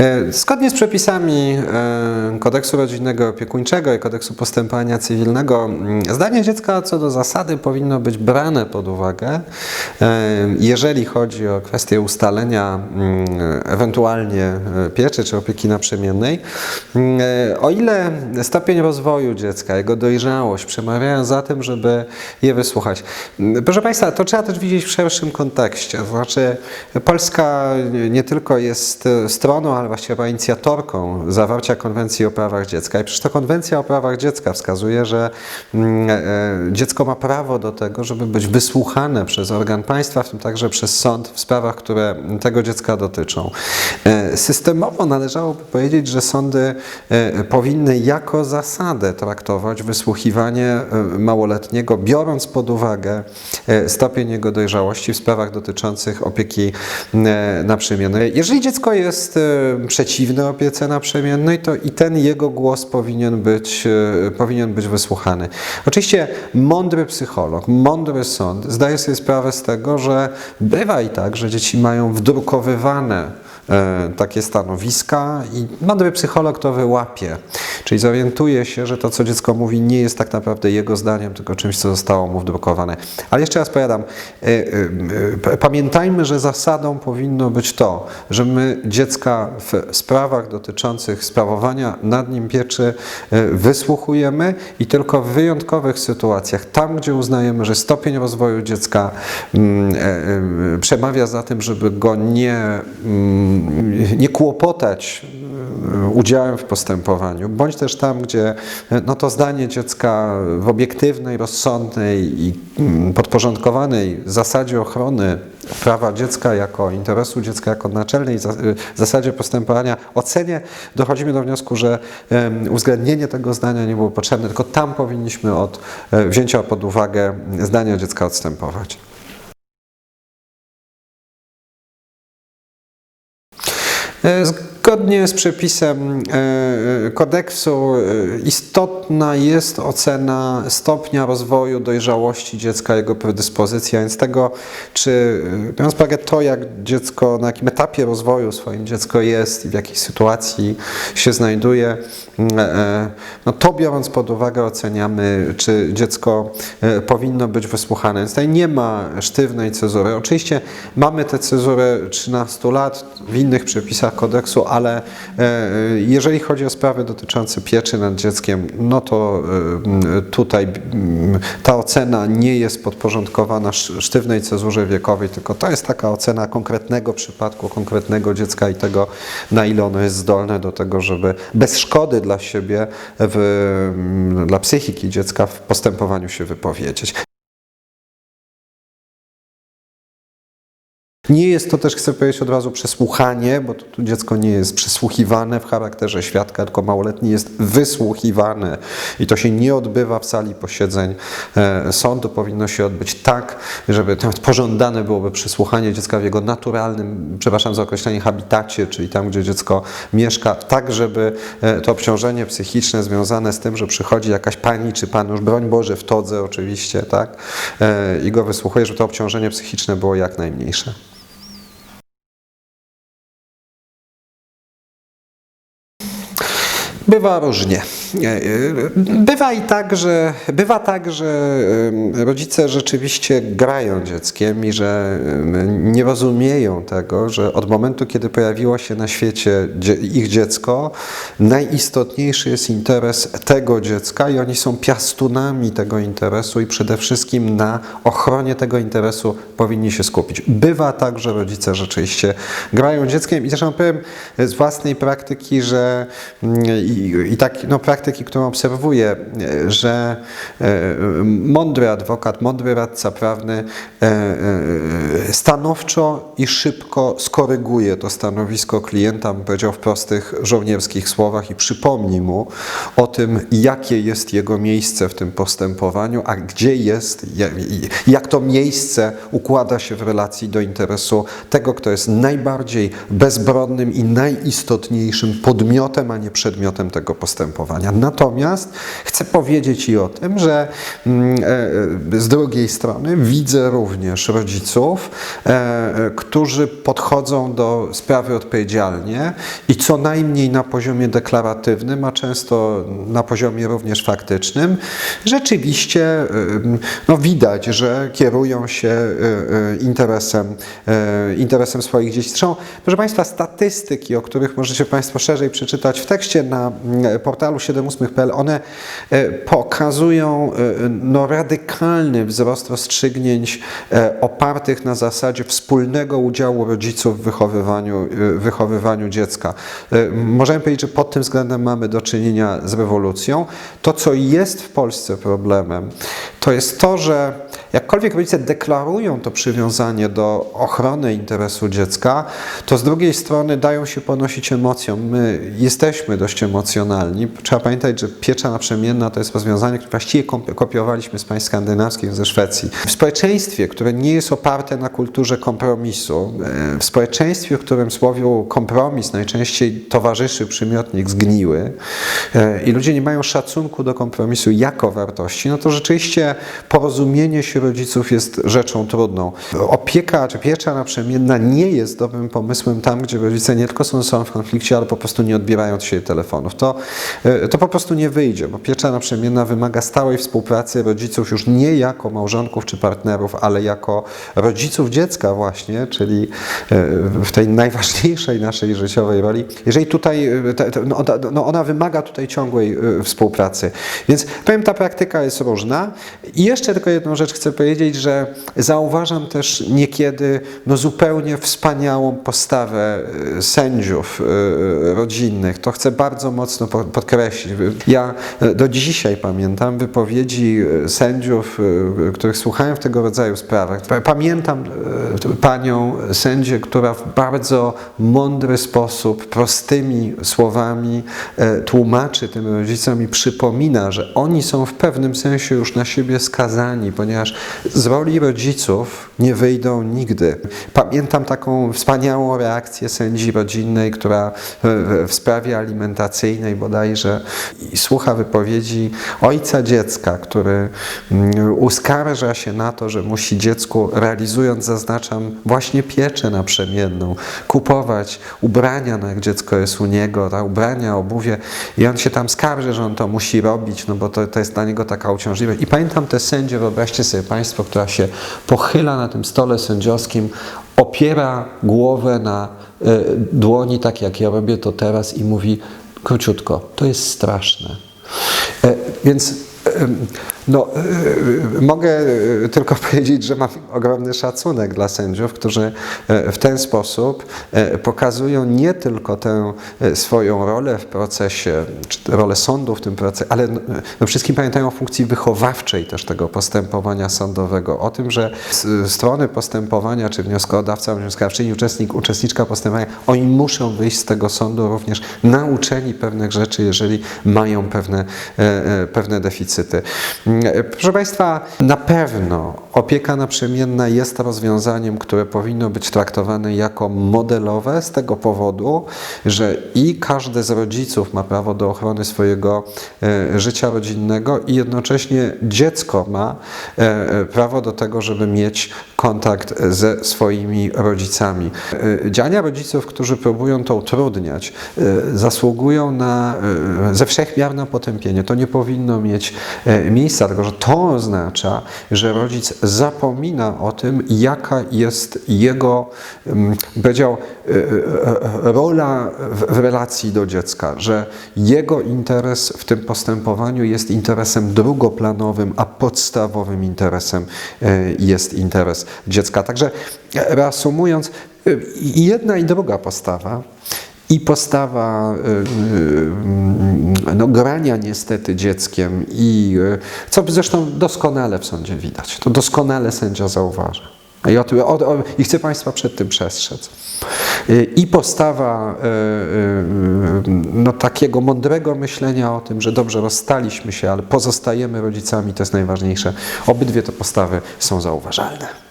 E, Zgodnie z przepisami e, kodeksu rodzinnego opiekuńczego i kodeksu postępowania cywilnego, mm, zdanie dziecka co do zasady powinno być brane pod uwagę, e, jeżeli chodzi o kwestię ustalenia mm, ewentualnie pieczy czy opieki naprzemiennej. Mm, O ile stopień rozwoju dziecka, jego dojrzałość przemawiają za tym, żeby je wysłuchać. Proszę Państwa, to trzeba też widzieć w szerszym kontekście. To znaczy, Polska nie tylko jest stroną, ale właściwie była inicjatorką zawarcia konwencji o prawach dziecka. I przecież ta konwencja o prawach dziecka wskazuje, że mm, e, dziecko ma prawo do tego, żeby być wysłuchane przez organ państwa, w tym także przez sąd w sprawach, które tego dziecka dotyczą. E, Systemowo należałoby powiedzieć, że sądy e, powinny jako zasadę traktować wysłuchiwanie małoletniego, biorąc pod uwagę stopień jego dojrzałości w sprawach dotyczących opieki naprzemiennej. Jeżeli dziecko jest przeciwne opiece naprzemiennej, to i ten jego głos powinien być, e, powinien być wysłuchany. Oczywiście mądry psycholog, mądry sąd zdaje sobie sprawę z tego, że bywa i tak, że dzieci mają wdrukowywane takie stanowiska i mądry psycholog to wyłapie. Czyli zorientuje się, że to, co dziecko mówi, nie jest tak naprawdę jego zdaniem, tylko czymś, co zostało mu wdrukowane. Ale jeszcze raz powiadam, e, e, e, pamiętajmy, że zasadą powinno być to, że my dziecka w sprawach dotyczących sprawowania nad nim pieczy e, wysłuchujemy i tylko w wyjątkowych sytuacjach, tam gdzie uznajemy, że stopień rozwoju dziecka mm, e, e, przemawia za tym, żeby go nie, mm, nie kłopotać e, udziałem w postępowaniu, bądź też tam, gdzie e, no to zdanie dziecka w obiektywnej, rozsądnej i mm, podporządkowanej zasadzie ochrony prawa dziecka jako interesu dziecka, jako naczelnej y, zasadzie postępowania ocenie, dochodzimy do wniosku, że uwzględnienie tego zdania nie było potrzebne, tylko tam powinniśmy od e, wzięcia pod uwagę zdania dziecka odstępować. Zgodnie z przepisem e, kodeksu e, istotna jest ocena stopnia rozwoju dojrzałości dziecka, jego predyspozycji, a więc tego, czy e, biorąc pod uwagę to, jak dziecko, na jakim etapie rozwoju swoim dziecko jest i w jakiej sytuacji się znajduje, e, e, no to biorąc pod uwagę oceniamy, czy dziecko e, powinno być wysłuchane. Więc tutaj nie ma sztywnej cezury. Oczywiście mamy tę cezurę 13 lat w innych przepisach kodeksu, ale e, jeżeli chodzi o sprawy dotyczące pieczy nad dzieckiem, no to e, tutaj ta ocena nie jest podporządkowana sz- sztywnej cezurze wiekowej, tylko to jest taka ocena konkretnego przypadku, konkretnego dziecka i tego, na ile ono jest zdolne do tego, żeby bez szkody dla siebie, w, dla psychiki dziecka w postępowaniu się wypowiedzieć. Nie jest to też, chcę powiedzieć od razu, przesłuchanie, bo tu dziecko nie jest przesłuchiwane w charakterze świadka, tylko małoletni jest wysłuchiwane i to się nie odbywa w sali posiedzeń e, sądu. Powinno się odbyć tak, żeby nawet pożądane byłoby przesłuchanie dziecka w jego naturalnym, przepraszam za określenie, habitacie, czyli tam, gdzie dziecko mieszka, tak, żeby e, to obciążenie psychiczne związane z tym, że przychodzi jakaś pani czy pan, już broń Boże w todze oczywiście, tak, e, i go wysłuchuje, żeby to obciążenie psychiczne było jak najmniejsze. Bywa różnie. E, e, Bywa i tak, że, bywa tak, że rodzice rzeczywiście grają dzieckiem i że nie rozumieją tego, że od momentu, kiedy pojawiło się na świecie ich dziecko, najistotniejszy jest interes tego dziecka i oni są piastunami tego interesu i przede wszystkim na ochronie tego interesu powinni się skupić. Bywa tak, że rodzice rzeczywiście grają dzieckiem i zresztą powiem z własnej praktyki, że mm, i, tak, no, praktyki, którą obserwuję, e, że e, mądry adwokat, mądry radca prawny e, stanowczo i szybko skoryguje to stanowisko klienta, bym powiedział w prostych żołnierskich słowach i przypomni mu o tym, jakie jest jego miejsce w tym postępowaniu, a gdzie jest, jak to miejsce układa się w relacji do interesu tego, kto jest najbardziej bezbronnym i najistotniejszym podmiotem, a nie przedmiotem przedmiotem tego postępowania. Natomiast chcę powiedzieć i o tym, że mm, e, z drugiej strony widzę również rodziców, e, e, którzy podchodzą do sprawy odpowiedzialnie i co najmniej na poziomie deklaratywnym, a często na poziomie również faktycznym, rzeczywiście e, no, widać, że kierują się e, e, interesem, e, interesem swoich dzieci. Zresztą, proszę Państwa, statystyki, o których możecie Państwo szerzej przeczytać w tekście na portalu 78.pl, one e, pokazują e, no, radykalny wzrost rozstrzygnięć e, opartych na zasadzie wspólnego udziału rodziców w wychowywaniu, e, wychowywaniu dziecka. E, Możemy powiedzieć, że pod tym względem mamy do czynienia z rewolucją. To, co jest w Polsce problemem, to jest to, że jakkolwiek rodzice deklarują to przywiązanie do ochrony interesu dziecka, to z drugiej strony dają się ponosić emocjom. My jesteśmy dość emocjonalni. Trzeba pamiętać, że piecza naprzemienna to jest rozwiązanie, które właściwie kopiowaliśmy z państw skandynawskich, ze Szwecji. W społeczeństwie, które nie jest oparte na kulturze kompromisu, e, w społeczeństwie, w którym słowu kompromis najczęściej towarzyszy przymiotnik zgniły e, i ludzie nie mają szacunku do kompromisu jako wartości, no to rzeczywiście porozumienie się rodziców jest rzeczą trudną. Opieka czy piecza naprzemienna nie jest dobrym pomysłem tam, gdzie rodzice nie tylko są w konflikcie, ale po prostu nie odbierają od siebie telefonów. To, e, to po prostu nie wyjdzie, bo piecza naprzemienna wymaga stałej współpracy rodziców już nie jako małżonków czy partnerów, ale jako rodziców dziecka właśnie, czyli e, w tej najważniejszej naszej życiowej roli. Jeżeli tutaj, e, no, ona- no ona wymaga tutaj ciągłej współpracy. Więc powiem, ta praktyka jest różna. I jeszcze tylko jedną rzecz chcę powiedzieć, że zauważam też niekiedy no, zupełnie wspaniałą postawę sędziów rodzinnych. To chcę bardzo mocno po- podkreślić. Ja e, do dzisiaj pamiętam wypowiedzi e, sędziów, e, których słuchałem w tego rodzaju sprawach. Pa- Pamiętam panią sędzię, która w bardzo mądry sposób, prostymi słowami tłumaczy tym rodzicom i przypomina, że oni są w pewnym sensie już na siebie skazani, ponieważ z roli rodziców nie wyjdą nigdy. Pamiętam taką wspaniałą reakcję sędzi rodzinnej, która w sprawie alimentacyjnej bodajże i słucha wypowiedzi ojca dziecka, który mm, uskarża się na to, że musi dziecku, realizując, zaznaczam, właśnie pieczę naprzemienną, kupować ubrania, no jak dziecko jest u niego, ta ubrania, obuwie i on się tam skarży, że on to musi robić, no bo to, to jest dla niego taka uciążliwość. I pamiętam tę sędzię, wyobraźcie sobie Państwo, która się pochyla na tym stole sędziowskim, opiera głowę na e, dłoni, tak jak ja robię to teraz i mówi króciutko, to jest straszne. E, Więc no, e, mogę e, tylko powiedzieć, że mam ogromny szacunek dla sędziów, którzy e, w ten sposób pokazują nie tylko tę swoją rolę w procesie, czy rolę sądu w tym procesie, ale no, no wszystkim pamiętają o funkcji wychowawczej też tego postępowania sądowego, o tym, że strony postępowania, czy wnioskodawca, wnioskodawczyni, uczestnik, uczestniczka postępowania, oni muszą wyjść z tego sądu również nauczeni pewnych rzeczy, jeżeli mają pewne, pewne deficyty. Mm, Proszę Państwa, na pewno opieka naprzemienna jest rozwiązaniem, które powinno być traktowane jako modelowe z tego powodu, że i każdy z rodziców ma prawo do ochrony swojego e, życia rodzinnego i jednocześnie dziecko ma e, e, prawo do tego, żeby mieć kontakt ze swoimi rodzicami. Działania rodziców, którzy próbują to utrudniać, zasługują na, ze wszech miar na potępienie. To nie powinno mieć miejsca, dlatego że to oznacza, że rodzic zapomina o tym, jaka jest jego, mm, powiedział, e, e, rola w relacji do dziecka, że jego interes w tym postępowaniu jest interesem drugoplanowym, a podstawowym interesem e, jest interes dziecka. Także e, reasumując, e, jedna i druga postawa i postawa y, y, no, grania niestety dzieckiem i y, co zresztą doskonale w sądzie widać. To doskonale sędzia zauważa. I, o, tym- o, o, I chcę Państwa przed tym przestrzec. Y, I postawa y, y, no, takiego mądrego myślenia o tym, że dobrze rozstaliśmy się, ale pozostajemy rodzicami, to jest najważniejsze. Obydwie te postawy są zauważalne.